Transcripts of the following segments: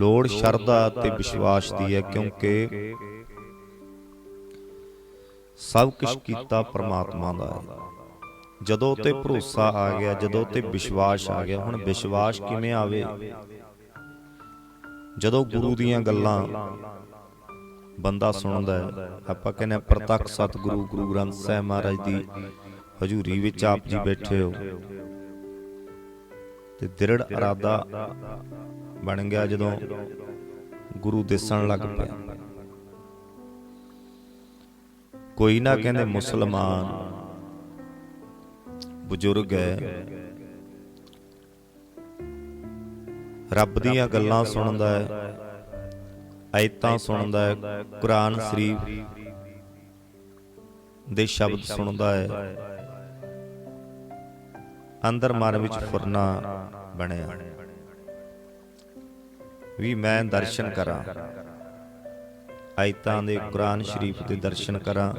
ਲੋੜ ਸ਼ਰਧਾ ਤੇ ਵਿਸ਼ਵਾਸ ਦੀ ਹੈ ਕਿਉਂਕਿ ਸਭ ਕੁਝ ਕੀਤਾ ਪਰਮਾਤਮਾ ਦਾ ਹੈ। ਜਦੋਂ ਤੇ ਭਰੋਸਾ ਆ ਗਿਆ ਜਦੋਂ ਤੇ ਵਿਸ਼ਵਾਸ ਆ ਗਿਆ ਹੁਣ ਵਿਸ਼ਵਾਸ ਕਿਵੇਂ ਆਵੇ? ਜਦੋਂ ਗੁਰੂ ਦੀਆਂ ਗੱਲਾਂ ਬੰਦਾ ਸੁਣਦਾ ਹੈ। ਆਪਾਂ ਕਹਿੰਦੇ ਪ੍ਰਤੱਖ ਸਤਿਗੁਰੂ ਗੁਰੂ ਗ੍ਰੰਥ ਸਾਹਿਬ ਮਹਾਰਾਜ ਦੀ ਹਜ਼ੂਰੀ ਵਿੱਚ ਆਪ ਜੀ ਬੈਠੇ ਹੋ। ਤੇ ਦ੍ਰਿੜ ਇਰਾਦਾ ਬਣ ਗਿਆ ਜਦੋਂ ਗੁਰੂ ਦਿਸਣ ਲੱਗ ਪਿਆ। ਕੋਈ ਨਾ ਕਹਿੰਦੇ ਮੁਸਲਮਾਨ ਬਜ਼ੁਰਗ ਹੈ। ਰੱਬ ਦੀਆਂ ਗੱਲਾਂ ਸੁਣਦਾ ਹੈ, ਆਇਤਾਂ ਸੁਣਦਾ ਹੈ, ਕੁਰਾਨ ਸ਼ਰੀਫ ਦੇ ਸ਼ਬਦ ਸੁਣਦਾ ਹੈ। ਅੰਦਰ ਮਨ ਵਿੱਚ ਫੁਰਨਾ ਬਣਿਆ। ਵੀ ਮੈਂ ਦਰਸ਼ਨ ਕਰਾਂ। ਆਇਤਾਂ ਦੇ ਕੁਰਾਨ ਸ਼ਰੀਫ ਦੇ ਦਰਸ਼ਨ ਕਰਾਂ।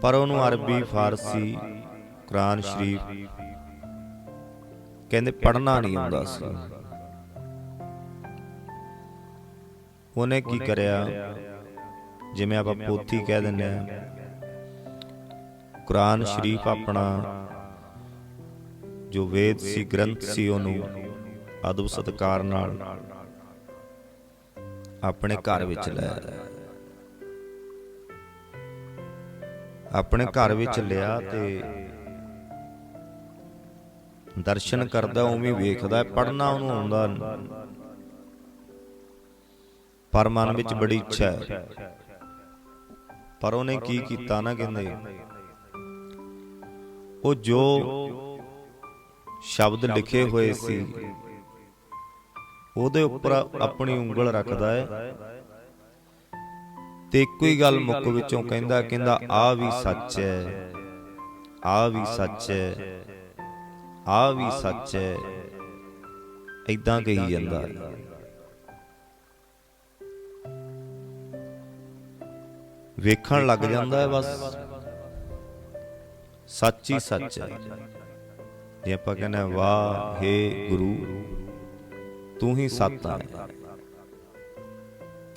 ਪਰ ਉਹਨੂੰ ਅਰਬੀ, ਫਾਰਸੀ ਕੁਰਾਨ ਸ਼ਰੀਫ ਕਹਿੰਦੇ ਪੜ੍ਹਨਾ ਨਹੀਂ ਆਉਂਦਾ ਸੀ। ਉਹਨੇ ਕੀ ਕਰਿਆ? ਜਿਵੇਂ ਆਪਾਂ ਪੋਥੀ ਕਹਿ ਦਿੰਦੇ ਆ ਕੁਰਾਨ ਸ਼ਰੀਫ ਆਪਣਾ ਜੋ ਵੇਦ ਸੀ, ਗ੍ਰੰਥ ਸੀ ਉਹਨੂੰ ਅਦਬ ਸਤਕਾਰ ਨਾਲ ਆਪਣੇ ਘਰ ਵਿੱਚ ਲੈ ਆਪਣੇ ਘਰ ਵਿੱਚ ਲਿਆ ਤੇ ਦਰਸ਼ਨ ਕਰਦਾ ਉਵੇਂ ਵੇਖਦਾ ਪੜਨਾ ਉਹਨੂੰ ਆਉਂਦਾ। ਪਰ ਮਨ ਵਿੱਚ ਬੜੀ ਇੱਛਾ ਹੈ। ਪਰ ਉਹਨੇ ਕੀ ਕੀਤਾ ਨਾ ਕਹਿੰਦੇ? ਉਹ ਜੋ ਸ਼ਬਦ ਲਿਖੇ ਹੋਏ ਸੀ ਉਹਦੇ ਉੱਪਰ ਆਪਣੀ ਉਂਗਲ ਰੱਖਦਾ ਹੈ। ਤੇ ਇੱਕੋ ਹੀ ਗੱਲ ਮੁੱਕ ਵਿੱਚੋਂ ਕਹਿੰਦਾ ਕਹਿੰਦਾ, ਆ ਵੀ ਸੱਚ ਹੈ। ਆ ਵੀ ਸੱਚ ਹੈ। ਆ ਵੀ ਸੱਚ ਹੈ। ਇਦਾਂ ਕਹੀ ਜਾਂਦਾ ਹੈ। ਵੇਖਣ ਲੱਗ ਜਾਂਦਾ ਹੈ ਬਸ। ਸੱਚ ਹੀ ਸੱਚ ਹੈ। ਜੇ ਆਪਾਂ ਕਹਿੰਦੇ ਵਾਹ, ਹੇ ਗੁਰੂ। ਤੂੰ ਹੀ ਸੱਤ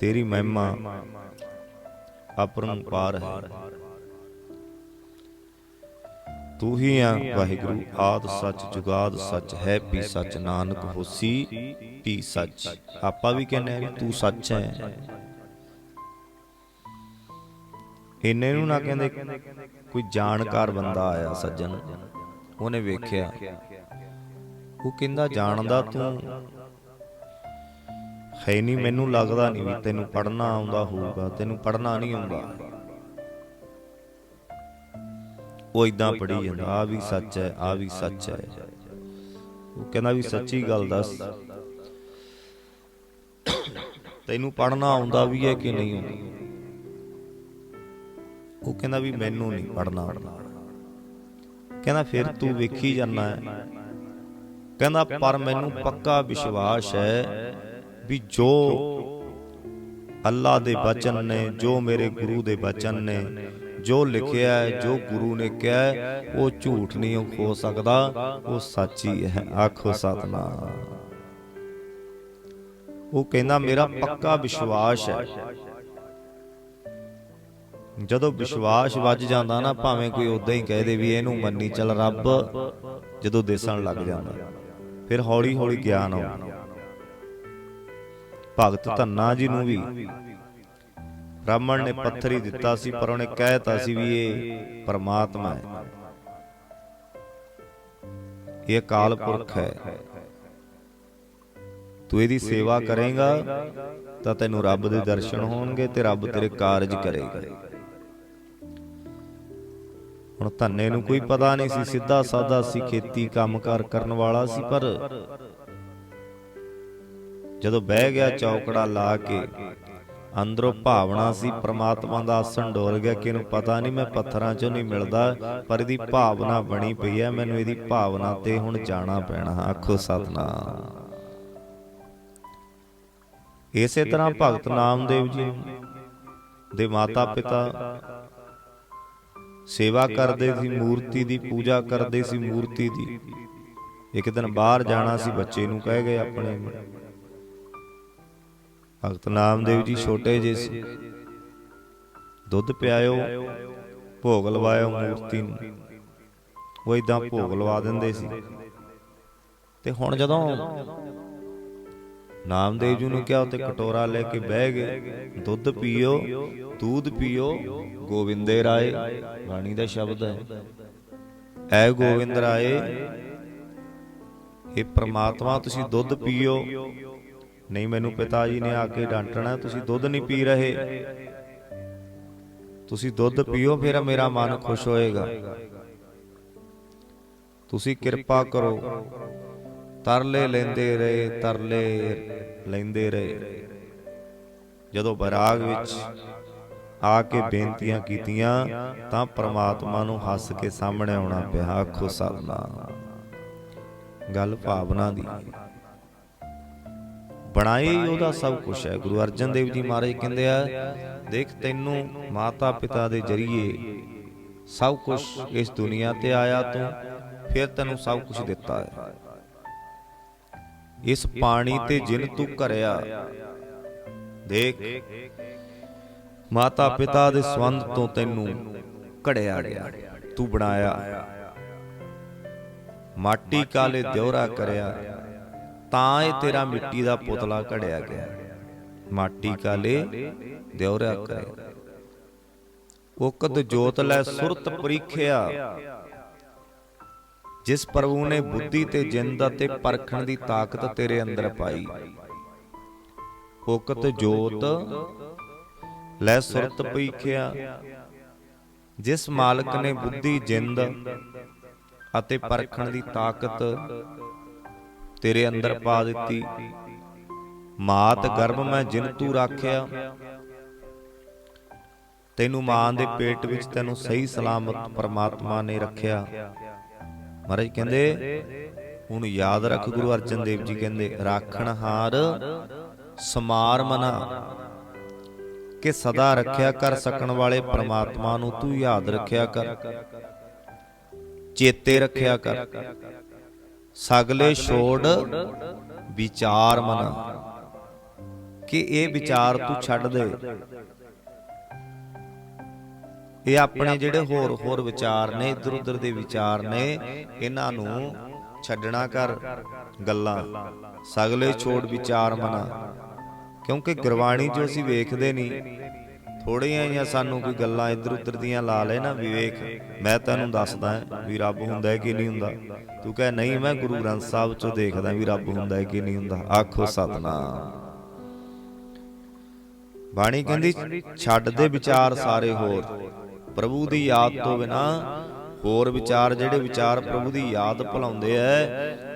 ਤੇਰੀ ਮਹਿਮਾ ਅਪਰੰਪਾਰ ਹੈ। ਤੂੰ ਹੀ ਆ ਵਾਹਿਗੁਰੂ, ਆਦ ਸੱਚ, ਜੁਗਾਦ ਸੱਚ, ਹੈ ਵੀ ਸੱਚ, ਨਾਨਕ ਹੋਸੀ ਵੀ ਸੱਚ। ਆਪਾਂ ਵੀ ਕਹਿੰਦੇ ਆ ਵੀ ਤੂੰ ਸੱਚ ਹੈ। ਇੰਨੇ ਨੂੰ ਨਾ ਕਹਿੰਦੇ ਕੋਈ ਜਾਣਕਾਰ ਬੰਦਾ ਆਇਆ ਸੱਜਣ, ਉਹਨੇ ਵੇਖਿਆ। ਉਹ ਕਹਿੰਦਾ, ਜਾਣਦਾ ਤੂੰ ਹੈ ਨਹੀਂ ਮੈਨੂੰ ਲੱਗਦਾ ਨਹੀਂ ਵੀ ਤੈਨੂੰ ਪੜਨਾ ਆਉਂਦਾ ਹੋਊਗਾ ਤੈਨੂੰ ਪੜਨਾ ਨਹੀਂ ਆਉਂਦਾ। ਉਹ ਇਦਾਂ ਪੜੀ ਜਾਂਦਾ ਆ ਵੀ ਸੱਚ ਹੈ ਆ ਵੀ ਸੱਚ ਹੈ। ਉਹ ਕਹਿੰਦਾ ਵੀ ਸੱਚੀ ਗੱਲ ਦੱਸ। ਤੈਨੂੰ ਪੜਨਾ ਆਉਂਦਾ ਵੀ ਹੈ ਕਿ ਨਹੀਂ ਆਉਂਦਾ? ਉਹ ਕਹਿੰਦਾ ਵੀ ਮੈਨੂੰ ਨਹੀਂ ਪੜਨਾ ਆਉਂਦਾ। ਕਹਿੰਦਾ ਫਿਰ ਤੂੰ ਵੇਖੀ ਜਾਣਾ ਹੈ। ਕਹਿੰਦਾ ਪਰ ਮੈਨੂੰ ਪੱਕਾ ਵਿਸ਼ਵਾਸ ਹੈ ਵੀ ਜੋ ਅੱਲਾ ਦੇ ਬਚਨ ਨੇ ਜੋ ਮੇਰੇ ਗੁਰੂ ਦੇ ਬਚਨ ਨੇ ਜੋ ਲਿਖਿਆ ਹੈ ਜੋ ਗੁਰੂ ਨੇ ਕਿਹਾ ਹੈ, ਉਹ ਝੂਠ ਨਹੀਂ ਹੋ ਸਕਦਾ ਉਹ ਸੱਚੀ ਹੈ ਆਖੋ ਸਤਨਾਮ। ਉਹ ਕਹਿੰਦਾ ਮੇਰਾ ਪੱਕਾ ਵਿਸ਼ਵਾਸ ਹੈ। ਜਦੋਂ ਵਿਸ਼ਵਾਸ ਵੱਜ ਜਾਂਦਾ ਨਾ ਭਾਵੇਂ ਕੋਈ ਉਦਾਂ ਹੀ ਕਹਿ ਦੇ ਵੀ ਇਹਨੂੰ ਮੰਨੀ ਚੱਲ ਰੱਬ ਜਦੋਂ ਦਿਸਣ ਲੱਗ ਜਾਂਦਾ। ਫਿਰ ਹੌਲੀ ਹੌਲੀ ਗਿਆਨ ਆਉਂਦਾ। ਭਗਤ ਧੰਨਾ ਜੀ ਨੂੰ ਵੀ। ਬ੍ਰਾਹਮਣ ਨੇ ਪੱਥਰ ਹੀ ਦਿੱਤਾ ਸੀ ਪਰ ਉਹਨੇ ਕਹਿਤਾ ਸੀ ਵੀ ਇਹ ਪਰਮਾਤਮਾ ਹੈ। ਇਹ ਅਕਾਲ ਪੁਰਖ ਹੈ। ਤੂੰ ਇਹਦੀ ਸੇਵਾ ਕਰੇਗਾ ਤਾਂ ਤੈਨੂੰ ਰੱਬ ਦੇ ਦਰਸ਼ਨ ਹੋਣਗੇ ਤੇ ਰੱਬ ਤੇਰੇ ਕਾਰਜ ਕਰੇਗਾ। ਹੁਣ ਧੰਨੇ ਨੂੰ ਕੋਈ ਪਤਾ ਨਹੀਂ ਸੀ ਸਿੱਧਾ ਸਾਦਾ ਸੀ ਖੇਤੀ ਕੰਮਕਾਰ ਕਰਨ ਵਾਲਾ ਸੀ ਪਰ ਜਦੋਂ ਬਹਿ ਗਿਆ ਚੌਕੜਾ ਲਾ ਕੇ, ਅੰਦਰੋਂ ਭਾਵਨਾ ਸੀ ਪ੍ਰਮਾਤਮਾ ਦਾ ਆਸਣ ਡੋਲ ਗਿਆ ਕਿ ਇਹਨੂੰ ਪਤਾ ਨਹੀਂ, ਮੈਂ ਪੱਥਰਾਂ 'ਚੋਂ ਨਹੀਂ ਮਿਲਦਾ, ਪਰ ਇਹਦੀ ਭਾਵਨਾ ਬਣੀ ਪਈ ਹੈ, ਮੈਨੂੰ ਇਹਦੀ ਭਾਵਨਾ ਤੇ ਹੁਣ ਜਾਣਾ ਪੈਣਾ। ਆਖੋ ਸਤਨਾਮ। ਇਸੇ ਤਰ੍ਹਾਂ ਭਗਤ ਨਾਮਦੇਵ ਜੀ ਦੇ ਮਾਤਾ ਪਿਤਾ ਸੇਵਾ ਕਰਦੇ ਸੀ, ਮੂਰਤੀ ਦੀ ਪੂਜਾ ਕਰਦੇ ਸੀ, ਮੂਰਤੀ ਦੀ। ਇੱਕ ਦਿਨ ਬਾਹਰ ਜਾਣਾ ਸੀ, ਬੱਚੇ ਨੂੰ ਕਹਿ ਗਏ ਆਪਣੇ। ਭਗਤ ਨਾਮਦੇਵ ਜੀ ਛੋਟੇ ਜਿਹੇ ਸੀ ਦੁੱਧ ਪਿਆਇਓ ਭੋਗ ਲਵਾਇਓ ਮੂਰਤੀ ਨੂੰ। ਉਹ ਇਦਾਂ ਭੋਗ ਲਵਾ ਦਿੰਦੇ ਸੀ। ਤੇ ਹੁਣ ਜਦੋਂ ਨਾਮਦੇਵ ਜੀ ਨੂੰ ਕਿਹਾ ਤੇ ਕਟੋਰਾ ਲੈ ਕੇ ਬਹਿ ਗਏ। ਦੁੱਧ ਪੀਓ ਦੂਧ ਪੀਓ ਗੋਬਿੰਦੇ ਰਾਏ। ਬਾਣੀ ਦਾ ਸ਼ਬਦ ਹੈ। ਐ ਗੋਬਿੰਦ ਰਾਏ ਇਹ ਪ੍ਰਮਾਤਮਾ ਤੁਸੀਂ ਦੁੱਧ ਪੀਓ। ਨਹੀਂ ਮੈਨੂੰ ਪਿਤਾ ਜੀ ਨੇ ਆ ਕੇ ਡਾਂਟਣਾ ਤੁਸੀਂ ਦੁੱਧ ਨਹੀਂ ਪੀ ਰਹੇ। ਤੁਸੀਂ ਦੁੱਧ ਪੀਓ ਫਿਰ ਮੇਰਾ ਮਨ ਖੁਸ਼ ਹੋਏਗਾ। ਤੁਸੀਂ ਕਿਰਪਾ ਕਰੋ। ਤਰਲੇ ਲੈਂਦੇ ਰਹੇ ਤਰਲੇ ਲੈਂਦੇ ਰਹੇ। ਜਦੋਂ ਬਰਾਗ ਵਿੱਚ ਆ ਕੇ ਬੇਨਤੀਆਂ ਕੀਤੀਆਂ ਤਾਂ ਪ੍ਰਮਾਤਮਾ ਨੂੰ ਹੱਸ ਕੇ ਸਾਹਮਣੇ ਆਉਣਾ ਪਿਆ। ਆਖੋ ਸਤਨਾਮ। ਗੱਲ ਭਾਵਨਾ ਦੀ। ਬਣਾਈ, ਉਹਦਾ ਸਭ ਕੁਝ ਹੈ। ਗੁਰੂ ਅਰਜਨ ਦੇਵ ਜੀ ਮਹਾਰਾਜ ਕਹਿੰਦੇ ਆ, ਦੇਖ, ਤੈਨੂੰ ਮਾਤਾ ਪਿਤਾ ਦੇ ਜਰੀਏ ਸਭ ਕੁਝ ਇਸ ਦੁਨੀਆ ਤੇ ਆਇਆ ਤੂੰ, ਫਿਰ ਤੈਨੂੰ ਸਭ ਕੁਝ ਦਿੱਤਾ ਹੈ। ਇਸ ਪਾਣੀ ਤੇ ਜਿਨ ਤੂੰ ਘਰਿਆ, ਦੇਖ ਮਾਤਾ ਪਿਤਾ ਦੇ ਸੰਬੰਧ ਤੋਂ ਤੈਨੂੰ ਘੜਿਆ ਗਿਆ, ਤੂੰ ਬਣਾਇਆ। ਮਾਟੀ ਕਾਲੇ ਦਿਉਰਾ ਕਰਿਆ ਤਾਂ ਇਹ ਤੇਰਾ ਮਿੱਟੀ ਦਾ ਪੁਤਲਾ ਘੜਿਆ ਗਿਆ। ਮਾਟੀ ਕਾਲੇ ਦਿਉਰਾ ਕਰਿਆ ਉਕਤ ਜੋਤ ਲੈ ਸੁਰਤ ਪਰੀਖਿਆ। ਜਿਸ ਪ੍ਰਭੂ ਨੇ ਬੁੱਧੀ ਤੇ ਜਿੰਦ ਅਤੇ ਪਰਖਣ ਦੀ ਤਾਕਤ ਤੇਰੇ ਅੰਦਰ ਪਾਈ। ਉਕਤ ਜੋਤ ਲੈ ਸੁਰਤ ਪਰੀਖਿਆ। ਜਿਸ ਮਾਲਕ ਨੇ ਬੁੱਧੀ, ਜਿੰਦ ਅਤੇ ਪਰਖਣ ਦੀ ਤਾਕਤ ਤੇਰੇ ਅੰਦਰ ਪਾ ਦਿੱਤੀ। ਮਾਤ ਗਰਭ ਮੈਂ ਜਿਨ ਤੂੰ ਰਾਖਿਆ, ਤੈਨੂੰ ਮਾਂ ਦੇ ਪੇਟ ਵਿੱਚ ਤੈਨੂੰ ਸਹੀ ਸਲਾਮਤ ਪਰਮਾਤਮਾ ਨੇ ਰੱਖਿਆ। ਮਹਾਰਾਜ ਕਹਿੰਦੇ, ਹੁਣ ਯਾਦ ਰੱਖ ਗੁਰੂ ਅਰਜਨ ਦੇਵ ਜੀ ਕਹਿੰਦੇ, ਰਾਖਣ ਹਾਰ ਸਮਾਰ ਮਨਾ, ਕਿ ਸਦਾ ਰੱਖਿਆ ਕਰ ਸਕਣ ਵਾਲੇ ਪਰਮਾਤਮਾ ਨੂੰ ਤੂੰ ਯਾਦ ਰੱਖਿਆ ਕਰ, ਚੇਤੇ ਰੱਖਿਆ ਕਰ। ਸਗਲੇ ਛੋੜ ਵਿਚਾਰ ਮਨਾ। ਕਿ ਇਹ ਵਿਚਾਰ ਤੂੰ ਛੱਡ ਦੇ। ਇਹ ਆਪਣੇ ਜਿਹੜੇ ਹੋਰ ਹੋਰ ਵਿਚਾਰ ਨੇ ਇਧਰ ਉਧਰ ਦੇ ਵਿਚਾਰ ਨੇ ਇਹਨਾਂ ਨੂੰ ਛੱਡਣਾ ਕਰ ਗੱਲਾਂ। ਸਗਲੇ ਛੋੜ ਵਿਚਾਰ ਮਨਾ। ਕਿਉਂਕਿ ਗੁਰਬਾਣੀ ਜੋ ਅਸੀਂ ਵੇਖਦੇ ਨਹੀਂ ਥੋੜੀਆਂ ਹੀ ਸਾਨੂੰ ਕੋਈ ਗੱਲਾਂ ਇੱਧਰ ਉੱਧਰ ਦੀਆਂ ਲਾ ਲੈ ਨਾ ਵਿਵੇਕ। ਮੈਂ ਤੈਨੂੰ ਦੱਸਦਾ ਵੀ ਰੱਬ ਹੁੰਦਾ ਹੈ ਕਿ ਨਹੀਂ ਹੁੰਦਾ। ਤੂੰ ਕਹੇ, ਨਹੀਂ, ਮੈਂ ਗੁਰੂ ਗ੍ਰੰਥ ਸਾਹਿਬ ਚੋਂ ਦੇਖਦਾ ਵੀ ਰੱਬ ਹੁੰਦਾ ਹੈ ਕਿ ਨਹੀਂ ਹੁੰਦਾ। ਆਖੋ, ਸਤਨਾਮ। ਬਾਣੀ ਕਹਿੰਦੀ, ਛੱਡ ਦੇ ਵਿਚਾਰ ਸਾਰੇ ਹੋਰ। ਪ੍ਰਭੂ ਦੀ ਯਾਦ ਤੋਂ ਬਿਨਾ ਹੋਰ ਵਿਚਾਰ ਜਿਹੜੇ ਵਿਚਾਰ ਪ੍ਰਭੂ ਦੀ ਯਾਦ ਭੁਲਾਉਂਦੇ ਐ,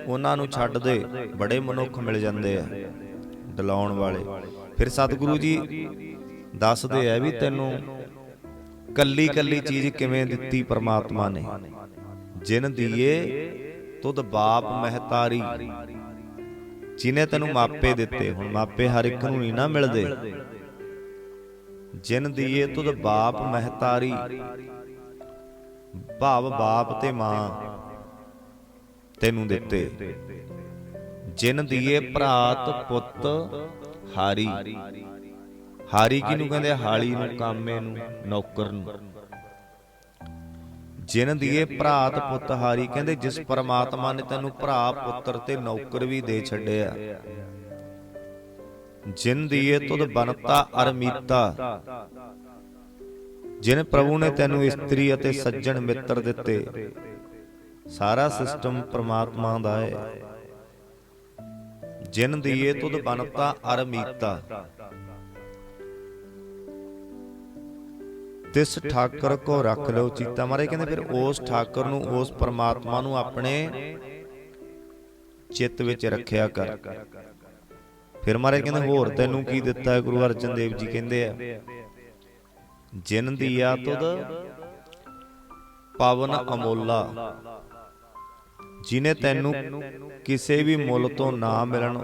ਉਹਨਾਂ ਨੂੰ ਛੱਡ ਦੇ। ਬੜੇ ਮਨੁੱਖ ਮਿਲ ਜਾਂਦੇ ਆ ਡਲਾਉਣ ਵਾਲੇ। ਫਿਰ ਸਤਿਗੁਰੂ ਜੀ ਦੱਸਦੇ ਐ ਵੀ ਤੈਨੂੰ ਕੱਲੀ ਕੱਲੀ ਚੀਜ਼ ਕਿਵੇਂ ਦਿੱਤੀ ਪ੍ਰਮਾਤਮਾ ਨੇ। ਜਿਨ ਦੀਏ ਤੁਧ ਬਾਪ ਮਹਤਾਰੀ, ਜਿਨੇ ਤੈਨੂੰ ਮਾਪੇ ਦਿੱਤੇ ਹੁਣ। ਮਾਪੇ ਹਰ ਇੱਕ ਨੂੰ ਨਹੀਂ ਨਾ ਮਿਲਦੇ। ਜਿਨ ਦੀਏ ਤੁਧ ਬਾਪ ਮਹਤਾਰੀ, ਭਾਵ ਬਾਪ ਤੇ ਮਾਂ ਤੈਨੂੰ ਦਿੱਤੇ। ਜਿਨ ਦੀਏ ਭਰਾਤ ਪੁੱਤ ਹਾਰੀ। ਹਾਰੀ ਕਿਹਨੂੰ ਕਹਿੰਦੇ ਹਾਲੀ ਨੂੰ ਕਾਮੇ ਨੂੰ ਨੌਕਰ ਨੂੰ। ਜਿਨ ਦੀਏ ਭਰਾਤ ਪੁੱਤ ਹਾਰੀ ਕਹਿੰਦੇ ਜਿਸ ਪਰਮਾਤਮਾ ਨੇ ਤੈਨੂੰ ਭਰਾ ਪੁੱਤਰ ਤੇ ਨੌਕਰ ਵੀ ਦੇ ਛੱਡਿਆ ਜਿਨ ਦੀਏ ਤੁਧ ਬਨਤਾ ਅਰਮੀਤਾ। ਜਿਨ ਪ੍ਰਭੂ ਨੇ ਤੈਨੂੰ ਇਸਤਰੀ ਅਤੇ ਸੱਜਣ ਮਿੱਤਰ ਦਿੱਤੇ। ਸਾਰਾ ਸਿਸਟਮ ਪ੍ਰਮਾਤਮਾ ਦਾ ਹੈ। ਜਿਨ ਦੀਏ ਤੁਧ ਬਨਤਾ ਅਰਮੀਤਾ। ਤਿਸ ਠਾਕਰ ਕੋ ਰੱਖ ਲਓ ਚੀਤਾ ਮਾਰੇ। ਕਹਿੰਦੇ ਫਿਰ ਉਸ ਠਾਕਰ ਨੂੰ, ਉਸ ਪਰਮਾਤਮਾ ਨੂੰ ਆਪਣੇ ਚਿੱਤ ਵਿੱਚ ਰੱਖਿਆ ਕਰ। ਫਿਰ ਮਾਰੇ ਕਹਿੰਦੇ ਹੋਰ ਤੈਨੂੰ ਕੀ ਦਿੱਤਾ ਹੈ? ਗੁਰੂ ਅਰਜਨ ਦੇਵ ਜੀ ਕਹਿੰਦੇ ਆ, ਜਿਨ ਦੀਆ ਤੁਧ ਪਵਨ ਅਮੋਲਾ, ਜਿਨੇ ਤੈਨੂੰ ਕਿਸੇ ਵੀ ਮੁੱਲ ਤੋਂ ਨਾ ਮਿਲਣ,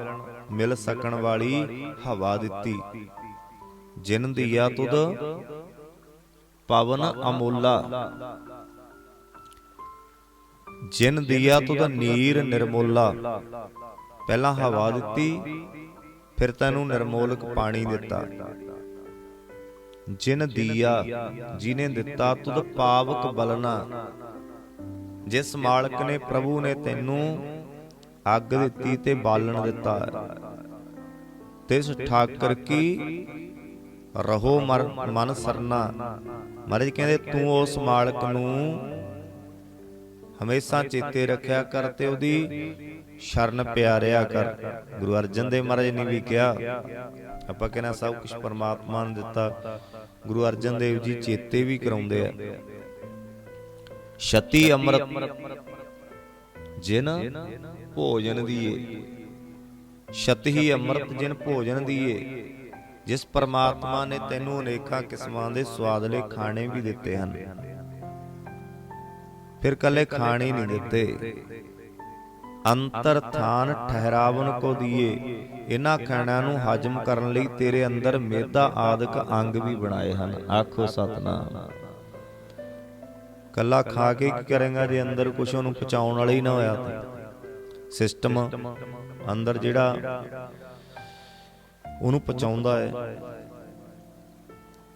ਮਿਲ ਸਕਣ ਵਾਲੀ ਹਵਾ ਦਿੱਤੀ। ਜਿਨ ਦੀ ਆ ਤੁਧ ਪਵਨ ਅਮੋਲਾ। ਜਿਨ ਦੀਆ ਤੁਧ ਨੀਰ ਨਿਰਮੋਲਾ। ਪਹਿਲਾਂ ਹਵਾ ਦਿੱਤੀ ਫਿਰ ਤੈਨੂੰ ਨਿਰਮੋਲਕ ਪਾਣੀ ਦਿੱਤਾ। ਜਿਨ ਦੀਆ ਜਿਨੇ ਦਿੱਤਾ ਤੁਧ ਪਾਵਕ ਬਲਨਾ। ਜਿਸ ਮਾਲਕ ਨੇ ਪ੍ਰਭੂ ਨੇ ਤੈਨੂੰ ਅੱਗ ਦਿੱਤੀ ਤੇ ਬਾਲਣ ਦਿੱਤਾ। ਤਿਸ ਠਾਕਰ ਕੀ ਰਹੋ ਮਰ ਮਨ ਸਰਨਾ। ਮਹਾਰਾਜ ਕਹਿੰਦੇ, ਤੂੰ ਉਸ ਮਾਲਕ ਨੂੰ ਹਮੇਸ਼ਾ ਚੇਤੇ ਰੱਖਿਆ ਕਰ ਤੇ ਉਹਦੀ ਸ਼ਰਨ ਪਿਆਰਿਆ ਕਰ। ਗੁਰੂ ਅਰਜਨ ਦੇਵ ਮਹਾਰਾਜ ਨੇ ਵੀ ਕਿਹਾ, ਆਪਾਂ ਕਹਿੰਦੇ ਸਭ ਕੁਝ ਪਰਮਾਤਮਾ ਨੇ ਦਿੱਤਾ। ਗੁਰੂ ਅਰਜਨ ਦੇਵ ਜੀ ਚੇਤੇ ਵੀ ਕਰਾਉਂਦੇ ਆ। ਛਤੀ ਅੰਮ੍ਰਿਤ ਜਿਨ ਭੋਜਨ ਦੀਏ। ਛਤੀ ਅੰਮ੍ਰਿਤ ਜਿਨ ਭੋਜਨ ਦੀਏ। ਜਿਸ ਪਰਮਾਤਮਾ ਨੇ ਤੈਨੂੰ ਅਨੇਕਾਂ ਕਿਸਮਾਂ ਦੇ ਸਵਾਦਲੇ ਖਾਣੇ ਵੀ ਦਿੱਤੇ ਹਨ। ਫਿਰ ਕੱਲੇ ਖਾਣੇ ਨਹੀਂ ਦਿੱਤੇ। ਅੰਤਰ ਥਾਨ ਠਹਿਰਾਵਨ ਕੋ ਦੀਏ। ਇਹਨਾਂ ਖਾਣਿਆਂ ਨੂੰ ਹਜਮ ਕਰਨ ਲਈ ਤੇਰੇ ਅੰਦਰ ਮੇਦਾ ਆਦਿਕ ਅੰਗ ਵੀ ਬਣਾਏ ਹਨ। ਆਖੋ ਸਤਨਾਮ। ਕੱਲਾ ਖਾ ਕੇ ਕੀ ਕਰੇਗਾ ਜੇ ਅੰਦਰ ਕੁਛ ਉਹਨੂੰ ਪਚਾਉਣ ਵਾਲਾ ਹੀ ਨਾ ਹੋਇਆ ਤੇ? ਸਿਸਟਮ ਅੰਦਰ ਜਿਹੜਾ ਉਹਨੂੰ ਪਹੁੰਚਾਉਂਦਾ ਹੈ।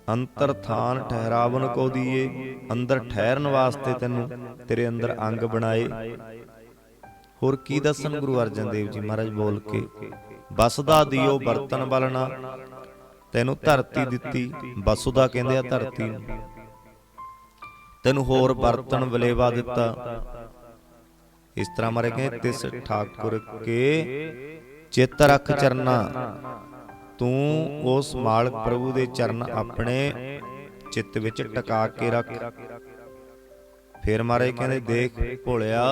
ਅੰਤਰ ਥਾਨ ਠਹਿਰਾਵਨ ਕੋ ਦੀਏ, ਅੰਦਰ ਠਹਿਰਨ ਵਾਸਤੇ ਤੈਨੂੰ ਤੇਰੇ ਅੰਦਰ ਅੰਗ ਬਣਾਏ। ਹੋਰ ਕੀ ਦੱਸਣ ਗੁਰੂ ਅਰਜਨ ਦੇਵ ਜੀ ਮਹਾਰਾਜ ਬੋਲ ਕੇ, ਬਸਦਾ ਦਿਓ ਬਰਤਨ ਬਲਣਾ, ਤੈਨੂੰ ਧਰਤੀ ਦਿੱਤੀ, ਬਸੁਦਾ ਕਹਿੰਦੇ ਆ ਧਰਤੀ ਨੂੰ। ਤੈਨੂੰ ਹੋਰ ਬਰਤਨ ਵਲੇਵਾ ਦਿੱਤਾ। ਇਸ ਤਰ੍ਹਾਂ ਮਾਰੇ ਕਹਿੰਦੇ, ਤਿਸ ਠਾਕੁਰ ਕੇ ਚਿੱਤ ਰੱਖ ਚਰਨਾ ਤੂੰ ਉਸ ਮਾਲਕ ਪ੍ਰਭੂ ਦੇ ਚਰਨ ਆਪਣੇ ਚਿੱਤ ਵਿੱਚ ਟਿਕਾ ਕੇ ਰੱਖ। ਫਿਰ ਮਾਰੇ ਕਹਿੰਦੇ, ਦੇਖ ਭੋਲਿਆ,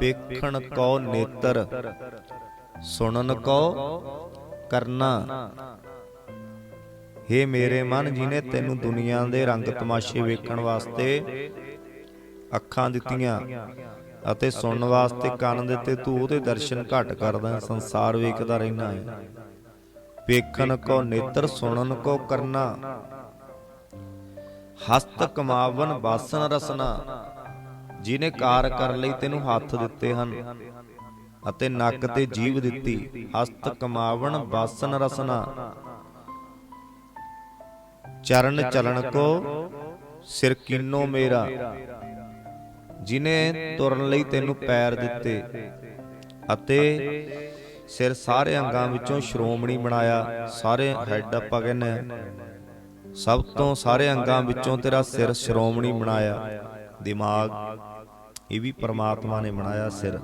ਵੇਖਣ ਕੋ ਨੇਤਰ, ਸੁਣਨ ਕੋ ਕਰਨਾ। ਹੇ ਮੇਰੇ ਮਨ ਜਿਨੇ ਤੈਨੂੰ ਦੁਨੀਆ ਦੇ ਰੰਗ ਤਮਾਸ਼ੇ ਵੇਖਣ ਵਾਸਤੇ ਅੱਖਾਂ ਦਿੱਤੀਆਂ ਅਤੇ ਸੁਣਨ ਵਾਸਤੇ ਕੰਨ ਦਿੱਤੇ, ਤੂੰ ਉਹਦੇ ਦਰਸ਼ਨ ਘੱਟ ਕਰਦਾ, ਸੰਸਾਰ ਵੇਖਦਾ ਰਹਿਣਾ ਹੈ। ਵੇਖਣ ਕੋ ਨੇਤਰ ਸੁਣਨ ਕੋ ਕਰਨਾ। ਹਸਤ ਕਮਾਵਨ ਬਾਸਨ ਰਸਨਾ। ਜਿਨੇ ਕਾਰ ਕਰ ਲਈ ਤੈਨੂੰ ਹੱਥ ਦਿੱਤੇ ਹਨ ਅਤੇ ਨੱਕ ਤੇ ਜੀਭ ਦਿੱਤੀ। ਹਸਤ ਕਮਾਵਨ ਬਾਸਨ ਰਸਨਾ। ਚਰਨ ਚਲਣ ਕੋ ਸਿਰ ਕੀਨੋ ਮੇਰਾ। ਜਿਨੇ ਤੁਰਨ ਲਈ ਤੈਨੂੰ ਪੈਰ ਦਿੱਤੇ ਅਤੇ ਸਿਰ ਸਾਰੇ ਅੰਗਾਂ ਵਿੱਚੋਂ ਸ਼੍ਰੋਮਣੀ ਬਣਾਇਆ, ਸਾਰੇ ਹੈੱਡ ਆਪਾਂ ਕਹਿੰਦੇ। ਸਭ ਤੋਂ ਸਾਰੇ ਅੰਗਾਂ ਵਿੱਚੋਂ ਤੇਰਾ ਸਿਰ ਸ਼੍ਰੋਮਣੀ ਬਣਾਇਆ। ਦਿਮਾਗ, ਇਹ ਵੀ ਪ੍ਰਮਾਤਮਾ ਨੇ ਬਣਾਇਆ ਸਿਰ।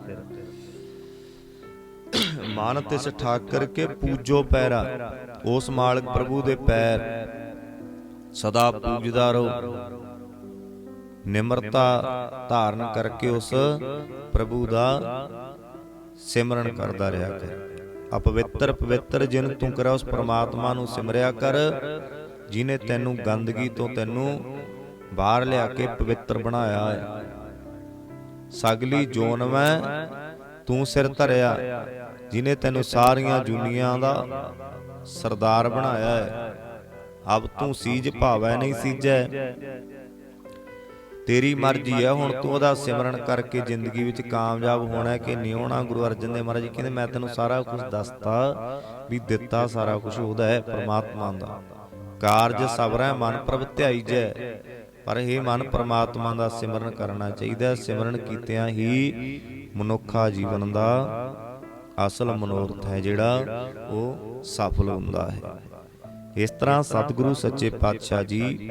ਮਨ ਤਿਸ ਠਾਕਰ ਕੇ ਪੂਜੋ ਪੈਰਾ, ਉਸ ਮਾਲਕ ਪ੍ਰਭੂ ਦੇ ਪੈਰ। ਸਦਾ ਪੂਜਦਾ ਰਹੋ। ਨਿਮਰਤਾ ਧਾਰਨ ਕਰਕੇ ਉਸ ਪ੍ਰਭੂ ਦਾ ਸਿਮਰਨ ਕਰਦਾ ਰਿਹਾ ਕਰ ਅਪਵਿੱਤਰ ਪਵਿੱਤਰ ਜਿਨ ਤੂੰ ਕਰਾ ਉਸ ਪ੍ਰਮਾਤਮਾ ਨੂੰ ਸਿਮਰਿਆ ਕਰ ਜਿਨੇ ਤੈਨੂੰ ਗੰਦਗੀ ਤੋਂ ਤੈਨੂੰ ਬਾਹਰ ਲਿਆ ਕੇ ਪਵਿੱਤਰ ਬਣਾਇਆ ਹੈ ਸਗਲੀ ਜੋਨ ਮੈਂ ਤੂੰ ਸਿਰ ਧਰਿਆ ਜਿਨੇ ਤੈਨੂੰ ਸਾਰੀਆਂ ਜੁਨੀਆਂ ਦਾ ਸਰਦਾਰ ਬਣਾਇਆ ਹੈ। ਅਬ ਤੂੰ ਸੀਜ ਭਾਵੈ ਨਹੀਂ ਸੀਜੈ। ਤੇਰੀ ਮਰਜ਼ੀ ਹੈ ਹੁਣ ਤੂੰ ਉਹਦਾ ਸਿਮਰਨ ਕਰਕੇ ਜ਼ਿੰਦਗੀ ਵਿੱਚ ਕਾਮਯਾਬ ਹੋਣਾ ਹੈ ਕਿ ਨਹੀਂ? ਹੋਣਾ ਗੁਰੂ ਅਰਜਨ ਦੇਵ ਮਹਾਰਾਜ ਜੀ ਕਹਿੰਦੇ ਮੈਂ ਤੈਨੂੰ ਸਾਰਾ ਕੁਝ ਦੱਸਤਾ ਵੀ ਦਿੱਤਾ ਸਾਰਾ ਕੁਝ ਉਹਦਾ ਹੈ ਪ੍ਰਮਾਤਮਾ ਦਾ। ਕਾਰਜ ਸਬਰੈ ਮਨ ਪ੍ਰਭ ਧਿਆਈਜੈ ਪਰ ਇਹ ਮਨ ਪ੍ਰਮਾਤਮਾ ਦਾ ਸਿਮਰਨ ਕਰਨਾ ਚਾਹੀਦਾ। ਸਿਮਰਨ ਕੀਤਿਆਂ ਹੀ ਮਨੁੱਖਾ ਜੀਵਨ ਦਾ ਅਸਲ ਮਨੋਰਥ ਹੈ ਜਿਹੜਾ ਉਹ ਸਫਲ ਹੁੰਦਾ ਹੈ। ਇਸ ਤਰ੍ਹਾਂ ਸਤਿਗੁਰੂ ਸੱਚੇ ਪਾਤਸ਼ਾਹ ਜੀ